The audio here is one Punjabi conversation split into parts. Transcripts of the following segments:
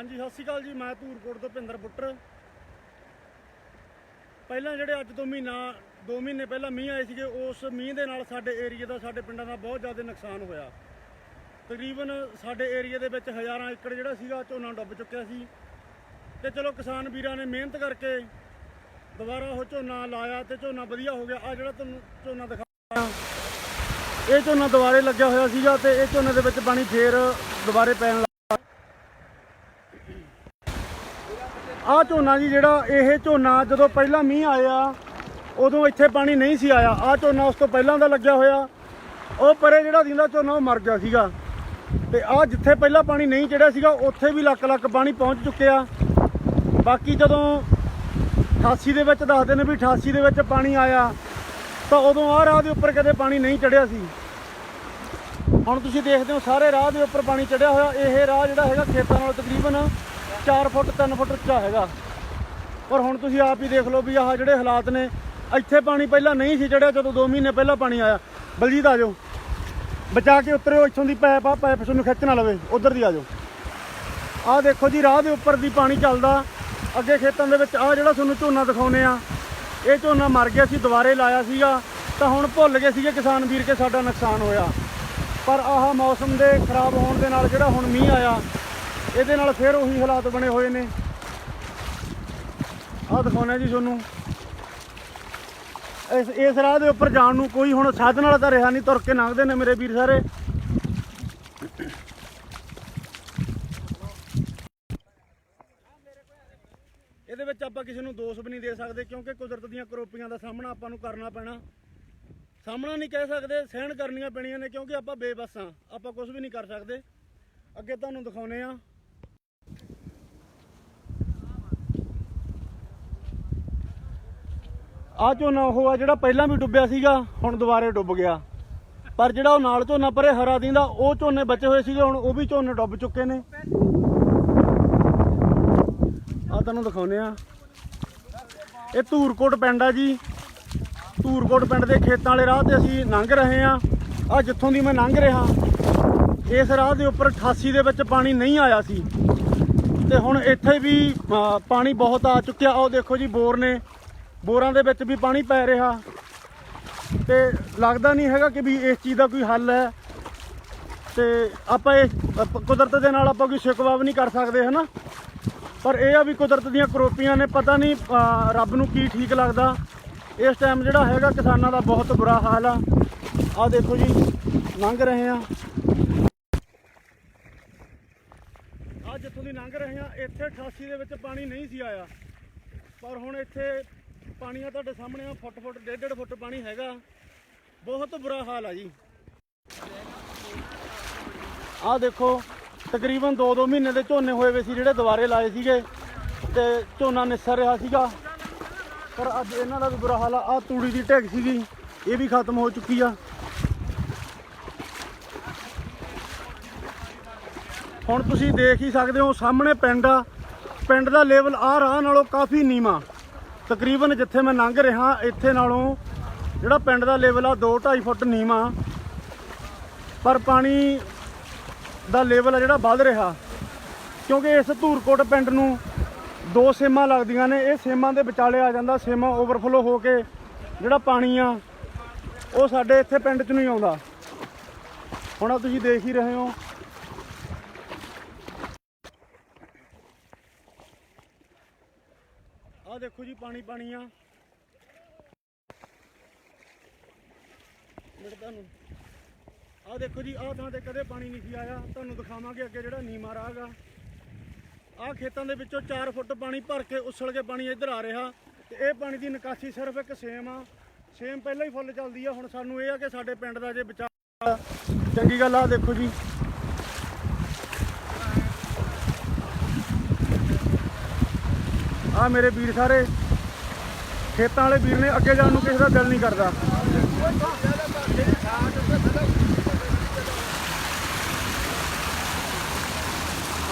ਹਾਂਜੀ, ਸਤਿ ਸ਼੍ਰੀ ਅਕਾਲ ਜੀ, ਮੈਂ ਧੂਰਕੋਟ ਤੋਂ ਭਿੰਦਰ ਬੁੱਟਰ। ਪਹਿਲਾਂ ਜਿਹੜੇ ਅੱਜ ਤੋਂ ਮਹੀਨਾ 2 ਮਹੀਨੇ ਪਹਿਲਾਂ ਮੀਂਹ ਆਏ ਸੀਗੇ, ਉਸ ਮੀਂਹ ਦੇ ਨਾਲ ਸਾਡੇ ਏਰੀਆ ਦਾ, ਸਾਡੇ ਪਿੰਡਾਂ ਦਾ ਬਹੁਤ ਜ਼ਿਆਦਾ ਨੁਕਸਾਨ ਹੋਇਆ। ਤਕਰੀਬਨ ਸਾਡੇ ਏਰੀਆ ਦੇ ਵਿੱਚ ਹਜ਼ਾਰਾਂ ਏਕੜ ਜਿਹੜਾ ਸੀਗਾ, ਝੋਨਾ ਡੁੱਬ ਚੁੱਕਿਆ ਸੀ। ਤੇ ਚਲੋ, ਕਿਸਾਨ ਵੀਰਾਂ ਨੇ ਮਿਹਨਤ ਕਰਕੇ ਦੁਬਾਰਾ ਉਹ ਝੋਨਾ ਲਾਇਆ ਤੇ ਝੋਨਾ ਵਧੀਆ ਹੋ ਗਿਆ। ਆ ਜਿਹੜਾ ਤੁਹਾਨੂੰ ਝੋਨਾ ਦਿਖਾ ਇਹ ਝੋਨਾ ਦੁਬਾਰੇ ਲੱਗਿਆ ਹੋਇਆ ਸੀਗਾ ਤੇ ਇਹ ਝੋਨੇ ਦੇ ਵਿੱਚ ਪਾਣੀ ਫੇਰ ਦੁਬਾਰੇ ਪੈਣ ਆ ਝੋਨਾ ਜੀ ਜਿਹੜਾ, ਇਹ ਝੋਨਾ ਜਦੋਂ ਪਹਿਲਾਂ ਮੀਂਹ ਆਇਆ, ਉਦੋਂ ਇੱਥੇ ਪਾਣੀ ਨਹੀਂ ਸੀ ਆਇਆ। ਆ ਝੋਨਾ ਉਸ ਤੋਂ ਪਹਿਲਾਂ ਦਾ ਲੱਗਿਆ ਹੋਇਆ। ਉਹ ਪਰੇ ਜਿਹੜਾ ਦਿੰਦਾ ਝੋਨਾ, ਉਹ ਮਰ ਗਿਆ ਸੀਗਾ। ਤੇ ਆ ਜਿੱਥੇ ਪਹਿਲਾਂ ਪਾਣੀ ਨਹੀਂ ਚੜਿਆ ਸੀਗਾ, ਉੱਥੇ ਵੀ ਲੱਖ ਲੱਖ ਪਾਣੀ ਪਹੁੰਚ ਚੁੱਕਿਆ। ਬਾਕੀ ਜਦੋਂ 88 ਦੇ ਵਿੱਚ ਦੱਸਦੇ ਨੇ ਵੀ 88 ਦੇ ਵਿੱਚ ਪਾਣੀ ਆਇਆ, ਤਾਂ ਉਦੋਂ ਆ ਰਾਹ ਦੇ ਉੱਪਰ ਕਦੇ ਪਾਣੀ ਨਹੀਂ ਚੜਿਆ ਸੀ। ਹੁਣ ਤੁਸੀਂ ਦੇਖਦੇ ਹੋ, ਸਾਰੇ ਰਾਹ ਦੇ ਉੱਪਰ ਪਾਣੀ ਚੜਿਆ ਹੋਇਆ। ਇਹ ਰਾਹ ਜਿਹੜਾ ਹੈਗਾ ਖੇਤਾਂ ਨਾਲ ਤਕਰੀਬਨ 4 ਫੁੱਟ 3 ਫੁੱਟ ਉੱਚਾ ਹੈਗਾ। ਪਰ ਹੁਣ ਤੁਸੀਂ ਆਪ ਹੀ ਦੇਖ ਲਓ ਵੀ ਆਹ ਜਿਹੜੇ ਹਾਲਾਤ ਨੇ, ਇੱਥੇ ਪਾਣੀ ਪਹਿਲਾਂ ਨਹੀਂ ਸੀ ਜਿਹੜਾ ਜਦੋਂ 2 ਮਹੀਨੇ ਪਹਿਲਾਂ ਪਾਣੀ ਆਇਆ। ਬਲਜੀਤ ਆ ਜਾਓ। ਬਚਾ ਕੇ ਉਤਰਿਓ, ਇੱਥੋਂ ਦੀ ਪੈਪ ਆ, ਪੈਪ ਤੁਹਾਨੂੰ ਖਿੱਚ ਨਾ ਲਵੇ। ਉਧਰ ਦੀ ਆ ਜਾਓ। ਆਹ ਦੇਖੋ ਜੀ, ਰਾਹ ਦੇ ਉੱਪਰ ਦੀ ਪਾਣੀ ਚੱਲਦਾ। ਅੱਗੇ ਖੇਤਾਂ ਦੇ ਵਿੱਚ ਆਹ ਜਿਹੜਾ ਤੁਹਾਨੂੰ ਝੋਨਾ ਦਿਖਾਉਨੇ ਆ, ਇਹ ਝੋਨਾ ਮਰ ਗਿਆ ਸੀ, ਦੁਬਾਰੇ ਲਾਇਆ ਸੀਗਾ। ਤਾਂ ਹੁਣ ਭੁੱਲ ਗਏ ਸੀਗੇ ਕਿਸਾਨ ਵੀਰ ਕੇ ਸਾਡਾ ਨੁਕਸਾਨ ਹੋਇਆ। ਪਰ ਆਹ ਮੌਸਮ ਦੇ ਖਰਾਬ ਹੋਣ ਦੇ ਨਾਲ ਜਿਹੜਾ ਹੁਣ ਮੀਂਹ ਆਇਆ ਇਹਦੇ ਨਾਲ ਫਿਰ ਉਹੀ ਹਾਲਾਤ ਬਣੇ ਹੋਏ ਨੇ। ਆਹ ਦਿਖਾਉਣਾ ਜੀ ਤੁਹਾਨੂੰ। ਇਸ ਇਸ ਰਾਹ ਦੇ ਉੱਪਰ ਜਾਣ ਨੂੰ ਕੋਈ ਹੁਣ ਸਾਧਨ ਵਾਲਾ ਤਾਂ ਰਿਹਾ ਨਹੀਂ, ਤੁਰ ਕੇ ਲੰਘਦੇ ਨੇ ਮੇਰੇ ਵੀਰ ਸਾਰੇ। ਇਹਦੇ ਵਿੱਚ ਆਪਾਂ ਕਿਸੇ ਨੂੰ ਦੋਸ਼ ਵੀ ਨਹੀਂ ਦੇ ਸਕਦੇ, ਕਿਉਂਕਿ ਕੁਦਰਤ ਦੀਆਂ ਕਰੋਪੀਆਂ ਦਾ ਸਾਹਮਣਾ ਆਪਾਂ ਨੂੰ ਕਰਨਾ ਪੈਣਾ। ਸਾਹਮਣਾ ਨਹੀਂ ਕਹਿ ਸਕਦੇ, ਸਹਿਣ ਕਰਨੀਆਂ ਪੈਣੀਆਂ ਨੇ, ਕਿਉਂਕਿ ਆਪਾਂ ਬੇਬਸ ਹਾਂ, ਆਪਾਂ ਕੁਝ ਵੀ ਨਹੀਂ ਕਰ ਸਕਦੇ। ਅੱਗੇ ਤੁਹਾਨੂੰ ਦਿਖਾਉਨੇ ਆ ਆ ਝੋਨਾ ਉਹ ਆ ਜਿਹੜਾ ਪਹਿਲਾਂ ਵੀ ਡੁੱਬਿਆ ਸੀਗਾ, ਹੁਣ ਦੁਬਾਰੇ ਡੁੱਬ ਗਿਆ। ਪਰ ਜਿਹੜਾ ਉਹ ਨਾਲ ਝੋਨਾ ਪਰੇ ਹਰਾ ਦਿੰਦਾ, ਉਹ ਝੋਨੇ ਬਚੇ ਹੋਏ ਸੀਗੇ, ਹੁਣ ਉਹ ਵੀ ਝੋਨੇ ਡੁੱਬ ਚੁੱਕੇ ਨੇ। ਆ ਤੁਹਾਨੂੰ ਦਿਖਾਉਨੇ ਆ ਇਹ ਧੂਰਕੋਟ ਪਿੰਡ ਆ ਜੀ। ਧੂਰਕੋਟ ਪਿੰਡ ਦੇ ਖੇਤਾਂ ਵਾਲੇ ਰਾਹ ਤੇ ਅਸੀਂ ਲੰਘ ਰਹੇ ਆ ਆ ਜਿੱਥੋਂ ਦੀ ਮੈਂ ਲੰਘ ਰਿਹਾ, ਇਸ ਰਾਹ ਦੇ ਉੱਪਰ 88 ਦੇ ਵਿੱਚ ਪਾਣੀ ਨਹੀਂ ਆਇਆ ਸੀ। ਤੇ ਹੁਣ ਇੱਥੇ ਵੀ ਪਾਣੀ ਬਹੁਤ ਆ ਚੁੱਕਿਆ। ਉਹ ਦੇਖੋ ਜੀ, ਬੋਰ ਨੇ। ਬੋਰਾਂ ਦੇ ਵਿੱਚ ਵੀ ਪਾਣੀ ਪੈ ਰਿਹਾ। ਤੇ ਲੱਗਦਾ ਨਹੀਂ ਹੈਗਾ ਕਿ ਵੀ ਇਸ ਚੀਜ਼ ਦਾ ਕੋਈ ਹੱਲ ਹੈ। ਤੇ ਆਪਾਂ ਇਹ ਕੁਦਰਤ ਦੇ ਨਾਲ ਆਪਾਂ ਕੋਈ ਸ਼ਿਕਵਾ ਵੀ ਨਹੀਂ ਕਰ ਸਕਦੇ, ਹਨਾ? ਪਰ ਇਹ ਆ ਵੀ ਕੁਦਰਤ ਦੀਆਂ ਕਰੋਪੀਆਂ ਨੇ, ਪਤਾ ਨਹੀਂ ਰੱਬ ਨੂੰ ਕੀ ਠੀਕ ਲੱਗਦਾ। ਇਸ ਟਾਈਮ ਜਿਹੜਾ ਹੈਗਾ ਕਿਸਾਨਾਂ ਦਾ ਬਹੁਤ ਬੁਰਾ ਹਾਲ ਆ। ਆ ਦੇਖੋ ਜੀ, ਲੰਘ ਰਹੇ ਆ। ਆ ਜਿੱਥੋਂ ਦੀ ਲੰਘ ਰਹੇ ਆ, ਇੱਥੇ 88 ਦੇ ਵਿੱਚ ਪਾਣੀ ਨਹੀਂ ਸੀ ਆਇਆ। ਪਰ ਹੁਣ ਇੱਥੇ ਪਾਣੀ ਆ ਤੁਹਾਡੇ ਸਾਹਮਣੇ ਆ, ਫੁੱਟ ਫੁੱਟ, ਡੇਢ ਡੇਢ ਫੁੱਟ ਪਾਣੀ ਹੈਗਾ। ਬਹੁਤ ਬੁਰਾ ਹਾਲ ਆ ਜੀ। ਆ ਦੇਖੋ, ਤਕਰੀਬਨ 2-2 ਮਹੀਨੇ ਦੇ ਝੋਨੇ ਹੋਏ ਵੇ ਸੀ ਜਿਹੜੇ ਦੁਬਾਰੇ ਲਾਏ ਸੀਗੇ ਤੇ ਝੋਨਾ ਨਿਸਰ ਰਿਹਾ ਸੀਗਾ। ਪਰ ਅੱਜ ਇਹਨਾਂ ਦਾ ਵੀ ਬੁਰਾ ਹਾਲ ਆ। ਆ ਤੂੜੀ ਦੀ ਢਿੱਗ ਸੀਗੀ, ਇਹ ਵੀ ਖਤਮ ਹੋ ਚੁੱਕੀ ਆ। ਹੁਣ ਤੁਸੀਂ ਦੇਖ ਹੀ ਸਕਦੇ ਹੋ, ਸਾਹਮਣੇ ਪਿੰਡ ਆ। ਪਿੰਡ ਦਾ ਲੈਵਲ ਆ ਰਾਹ ਨਾਲੋਂ ਕਾਫੀ ਨੀਵਾਂ। ਤਕਰੀਬਨ ਜਿੱਥੇ ਮੈਂ ਲੰਘ ਰਿਹਾ, ਇੱਥੇ ਨਾਲੋਂ ਜਿਹੜਾ ਪਿੰਡ ਦਾ ਲੈਵਲ ਆ 2-2.5 ਫੁੱਟ ਨੀਵਾਂ। ਪਰ ਪਾਣੀ ਦਾ ਲੈਵਲ ਆ ਜਿਹੜਾ ਵੱਧ ਰਿਹਾ। ਕਿਉਂਕਿ ਇਸ ਧੂਰਕੋਟ ਪਿੰਡ ਨੂੰ ਦੋ ਸੇਮਾਂ ਲੱਗਦੀਆਂ ਨੇ। ਇਹ ਸੇਮਾਂ ਦੇ ਵਿਚਾਲੇ ਆ ਜਾਂਦਾ, ਸੇਮਾ ਓਵਰਫਲੋ ਹੋ ਕੇ ਜਿਹੜਾ ਪਾਣੀ ਆ, ਉਹ ਸਾਡੇ ਇੱਥੇ ਪਿੰਡ 'ਚ ਨਹੀਂ ਆਉਂਦਾ। ਹੁਣ ਆਹ ਤੁਸੀਂ ਦੇਖ ਹੀ ਰਹੇ ਹੋ ਦੇਖੋ ਜੀ ਪਾਣੀ ਪਾਣੀ ਆ। ਮਿੰਟ ਤੁਹਾਨੂੰ। ਆਹ ਦੇਖੋ ਜੀ, ਆਹ ਥਾਂ ਤੇ ਕਦੇ ਪਾਣੀ ਨਹੀਂ ਸੀ ਆਇਆ। ਤੁਹਾਨੂੰ ਦਿਖਾਵਾਂਗੇ ਅੱਗੇ ਜਿਹੜਾ ਨੀਮਾ ਰਾਹ ਗਾ ਆਹ ਖੇਤਾਂ ਦੇ ਵਿੱਚੋਂ 4 ਫੁੱਟ ਪਾਣੀ ਭਰ ਕੇ ਉਛਲ ਕੇ ਪਾਣੀ ਇੱਧਰ ਆ ਰਿਹਾ। ਤੇ ਇਹ ਪਾਣੀ ਦੀ ਨਿਕਾਸੀ ਸਿਰਫ ਇੱਕ ਸੇਮ ਆ। ਸੇਮ ਪਹਿਲਾਂ ਹੀ ਫੁੱਲ ਚੱਲਦੀ ਆ। ਹੁਣ ਸਾਨੂੰ ਇਹ ਆ ਕਿ ਸਾਡੇ ਪਿੰਡ ਦਾ ਜੇ ਵਿਚਾਰ ਚੰਗੀ ਗੱਲ ਆ, ਦੇਖੋ ਜੀ। ਆ ਮੇਰੇ ਵੀਰ ਸਾਰੇ। ਖੇਤਾਂ ਵਾਲੇ ਵੀਰ ਨੇ ਅੱਗੇ ਜਾਣ ਨੂੰ ਕਿਸੇ ਦਾ ਦਿਲ ਨਹੀਂ ਕਰਦਾ।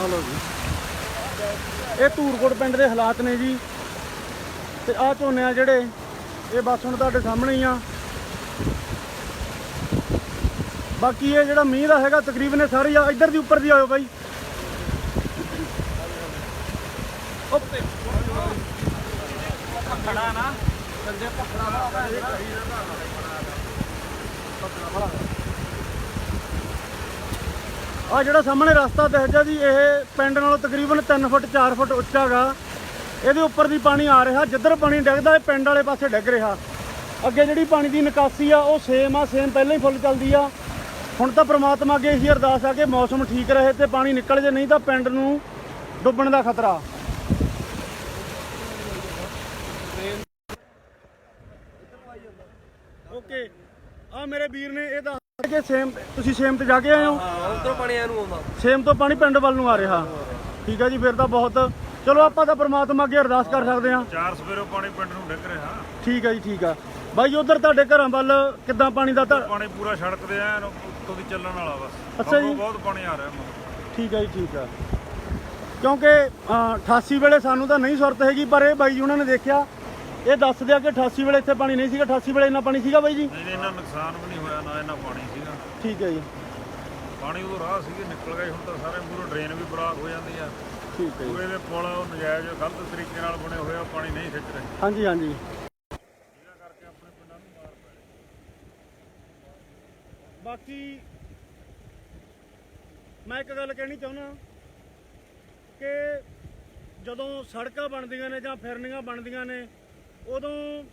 ਆ ਲਓ ਜੀ। ਇਹ ਧੂਰਕੋਟ ਪਿੰਡ ਦੇ ਹਾਲਾਤ ਨੇ ਜੀ। ਤੇ ਆਹ ਝੋਨੇ ਆ ਜਿਹੜੇ, ਇਹ ਬਸ ਹੁਣ ਤੁਹਾਡੇ ਸਾਹਮਣੇ ਹੀ ਆ। ਬਾਕੀ ਇਹ ਜਿਹੜਾ ਮੀਂਹ ਦਾ ਹੈਗਾ, ਤਕਰੀਬਨ ਇਹ ਸਾਰੇ ਆ। ਇੱਧਰ ਦੀ ਉੱਪਰ ਦੀ ਆਇਓ ਬਾਈ। ਖੜਾ ਨਾ ਸੰਜੇ ਪਖੜਾ ਦਾ ਆ ਜਿਹੜਾ ਸਾਹਮਣੇ ਰਸਤਾ ਦਿਖਦਾ ਜੀ, ਇਹ ਪਿੰਡ ਨਾਲੋਂ ਤਕਰੀਬਨ 3 ਫੁੱਟ 4 ਫੁੱਟ ਉੱਚਾ ਗਾ। ਇਹਦੇ ਉੱਪਰ ਦੀ ਪਾਣੀ ਆ ਰਿਹਾ। ਜਿੱਧਰ ਪਾਣੀ ਡਿੱਗਦਾ, ਇਹ ਪਿੰਡ ਵਾਲੇ ਪਾਸੇ ਡਿੱਗ ਰਿਹਾ। ਅੱਗੇ ਜਿਹੜੀ ਪਾਣੀ ਦੀ ਨਿਕਾਸੀ ਆ, ਉਹ ਸੇਮ ਆ ਸੇਮ ਪਹਿਲਾਂ ਹੀ ਫੁੱਲ ਚੱਲਦੀ ਆ। ਹੁਣ ਤਾਂ ਪ੍ਰਮਾਤਮਾ ਅੱਗੇ ਇਹੀ ਅਰਦਾਸ ਆ ਕਿ ਮੌਸਮ ਠੀਕ ਰਹੇ ਤੇ ਪਾਣੀ ਨਿਕਲ ਜੇ, ਨਹੀਂ ਤਾਂ ਪਿੰਡ ਨੂੰ ਡੁੱਬਣ ਦਾ ਖਤਰਾ। ਓਕੇ ਆ ਮੇਰੇ ਵੀਰ ਨੇ ਇਹ ਦੱਸ ਕਿ ਸੇਮ ਤੁਸੀਂ ਸੇਮ ਤੇ ਜਾ ਕੇ ਆਏ ਹੋ? ਹਾਂ ਉਧਰੋਂ ਪਾਣੀ ਇਹਨੂੰ ਆਉਂਦਾ। ਸੇਮ ਤੋਂ ਪਾਣੀ ਪਿੰਡ ਵੱਲ ਨੂੰ ਆ ਰਿਹਾ। ਠੀਕ ਹੈ ਜੀ ਫਿਰ ਤਾਂ ਬਹੁਤ ਚਲੋ ਆਪਾਂ ਤਾਂ ਪ੍ਰਮਾਤਮਾ ਅੱਗੇ ਅਰਦਾਸ ਕਰ ਸਕਦੇ ਹਾਂ। ਚਾਰ ਸਵੇਰੋਂ ਪਾਣੀ ਪਿੰਡ ਨੂੰ ਡਿੱਗ ਰਿਹਾ। ਠੀਕ ਹੈ ਜੀ ਠੀਕ ਆ। ਬਾਈ ਉਧਰ ਤੁਹਾਡੇ ਘਰਾਂ ਵੱਲ ਕਿੱਦਾਂ ਪਾਣੀ ਦਾ ਤਾਂ ਪਾਣੀ ਪੂਰਾ ਸੜਕ ਤੇ ਐਨ ਉੱਤੋਂ ਦੀ ਚੱਲਣ ਵਾਲਾ ਬਸ। ਅੱਛਾ ਜੀ। ਬਹੁਤ ਪਾਣੀ ਆ ਰਿਹਾ। ਠੀਕ ਹੈ ਜੀ ਠੀਕ ਆ। ਕਿਉਂਕਿ ਅਹ, 88 ਵੇਲੇ ਸਾਨੂੰ ਤਾਂ ਨਹੀਂ ਸੁਰਤ ਹੈਗੀ ਪਰ ਇਹ ਬਾਈ ਜੀ ਉਹਨਾਂ ਨੇ ਦੇਖਿਆ ਇਹ ਦੱਸਦੇ ਆ ਕਿ 88 ਵੇਲੇ ਇੱਥੇ ਪਾਣੀ ਨਹੀਂ ਸੀਗਾ 88 ਵੇਲੇ ਇੰਨਾ ਪਾਣੀ ਸੀਗਾ ਬਾਈ ਜੀ? ਨਹੀਂ ਇੰਨਾ ਨੁਕਸਾਨ ਵੀ ਨਹੀਂ ਹੋਇਆ ਨਾ ਇੰਨਾ ਪਾਣੀ ਸੀਗਾ। ਠੀਕ ਹੈ ਜੀ। ਪਾਣੀ ਉਦੋਂ ਰਾਹ ਸੀਗੇ ਨਿਕਲ ਗਏ ਹੁਣ ਤਾਂ ਸਾਰੇ ਮੂਹਰੋਂ ਡਰੇਨ ਵੀ ਬਲਾਕ ਹੋ ਜਾਂਦੀ ਆ। ਠੀਕ ਹੈ ਜੀ। ਪੂਰੇ ਦੇ ਪੁਲ ਉਹ ਨਜਾਇਜ਼ ਗਲਤ ਤਰੀਕੇ ਨਾਲ ਬਣੇ ਹੋਏ ਆ ਪਾਣੀ ਨਹੀਂ ਖਿੱਚ ਰਹੇ। ਹਾਂਜੀ ਹਾਂਜੀ। ਬਾਕੀ ਮੈਂ ਇੱਕ ਗੱਲ ਕਹਿਣੀ ਚਾਹੁੰਦਾ ਕਿ ਜਦੋਂ ਸੜਕਾਂ ਬਣਦੀਆਂ ਨੇ ਜਾਂ ਫਿਰਨੀਆਂ ਬਣਦੀਆਂ ਨੇ ਉਦੋਂ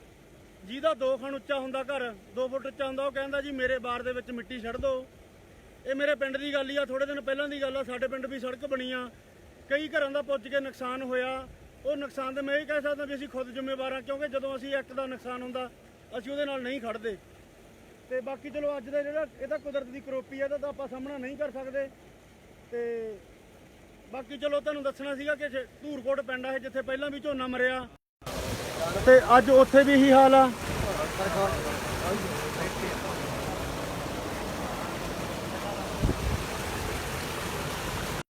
ਜਿਹਦਾ ਦੋ ਖਣ ਉੱਚਾ ਹੁੰਦਾ ਘਰ 2 ਫੁੱਟ ਉੱਚਾ ਹੁੰਦਾ, ਉਹ ਕਹਿੰਦਾ ਜੀ ਮੇਰੇ ਬਾਰ ਦੇ ਵਿੱਚ ਮਿੱਟੀ ਛੱਡ ਦਿਓ ਇਹ ਮੇਰੇ ਪਿੰਡ ਦੀ ਗੱਲ ਹੀ ਆ ਥੋੜੇ ਦਿਨ ਪਹਿਲਾਂ ਦੀ ਗੱਲ ਆ, ਸਾਡੇ ਪਿੰਡ ਵੀ ਸੜਕ ਬਣੀ ਆ। ਕਈ ਘਰਾਂ ਦਾ ਪੁੱਜ ਕੇ ਨੁਕਸਾਨ ਹੋਇਆ। ਉਹ ਨੁਕਸਾਨ ਤੇ ਮੈਂ ਇਹ ਕਹਿ ਸਕਦਾ ਵੀ ਅਸੀਂ ਖੁਦ ਜ਼ਿੰਮੇਵਾਰ ਆ, ਕਿਉਂਕਿ ਜਦੋਂ ਅਸੀਂ ਐਕਟ ਦਾ ਨੁਕਸਾਨ ਹੁੰਦਾ, ਅਸੀਂ ਉਹਦੇ ਨਾਲ ਨਹੀਂ ਖੜਦੇ ਤੇ ਬਾਕੀ ਚਲੋ ਅੱਜ ਦਾ ਜਿਹੜਾ, ਇਹ ਤਾਂ ਕੁਦਰਤ ਦੀ ਕਰੋਪੀ ਆ ਇਹਦਾ ਤਾਂ ਆਪਾਂ ਸਾਹਮਣਾ ਨਹੀਂ ਕਰ ਸਕਦੇ। ਤੇ ਬਾਕੀ ਚਲੋ ਤੁਹਾਨੂੰ ਦੱਸਣਾ ਸੀਗਾ ਕਿ ਛੇ- ਧੂਰਕੋਟ ਪਿੰਡ ਆ ਇਹ, ਜਿੱਥੇ ਪਹਿਲਾਂ ਵੀ ਝੋਨਾ ਮਰਿਆ। ਤੇ ਅੱਜ ਉੱਥੇ ਵੀ ਇਹੀ ਹਾਲ ਆ।